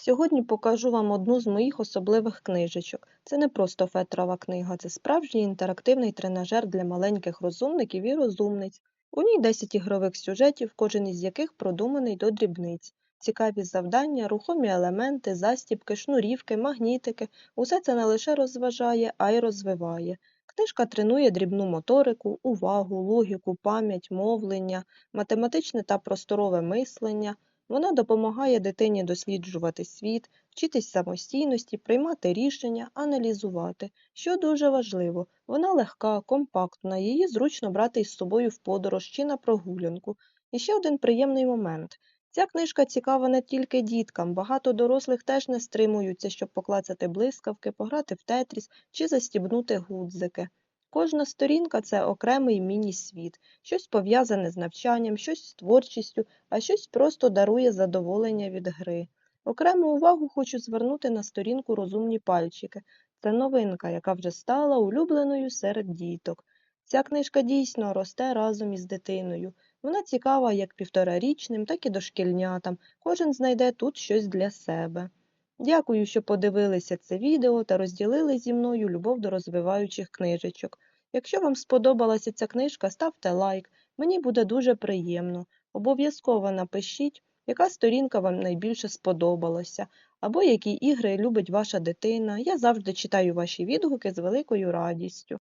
Сьогодні покажу вам одну з моїх особливих книжечок. Це не просто фетрова книга, це справжній інтерактивний тренажер для маленьких розумників і розумниць. У ній 10 ігрових сюжетів, кожен із яких продуманий до дрібниць. Цікаві завдання, рухомі елементи, застібки, шнурівки, магнітики. Усе це не лише розважає, а й розвиває. Книжка тренує дрібну моторику, увагу, логіку, пам'ять, мовлення, математичне та просторове мислення. Вона допомагає дитині досліджувати світ, вчитись самостійності, приймати рішення, аналізувати. Що дуже важливо, вона легка, компактна, її зручно брати із собою в подорож чи на прогулянку. І ще один приємний момент. Ця книжка цікава не тільки діткам, багато дорослих теж не стримуються, щоб поклацати блискавки, пограти в тетріс чи застібнути гудзики. Кожна сторінка це окремий міні-світ, щось пов'язане з навчанням, щось з творчістю, а щось просто дарує задоволення від гри. Окрему увагу хочу звернути на сторінку розумні пальчики. Це новинка, яка вже стала улюбленою серед діток. Ця книжка дійсно росте разом із дитиною. Вона цікава як півторарічним, так і дошкільнятам. Кожен знайде тут щось для себе. Дякую, що подивилися це відео та розділили зі мною любов до розвиваючих книжечок. Якщо вам сподобалася ця книжка, ставте лайк, мені буде дуже приємно. Обов'язково напишіть, яка сторінка вам найбільше сподобалася, або які ігри любить ваша дитина. Я завжди читаю ваші відгуки з великою радістю.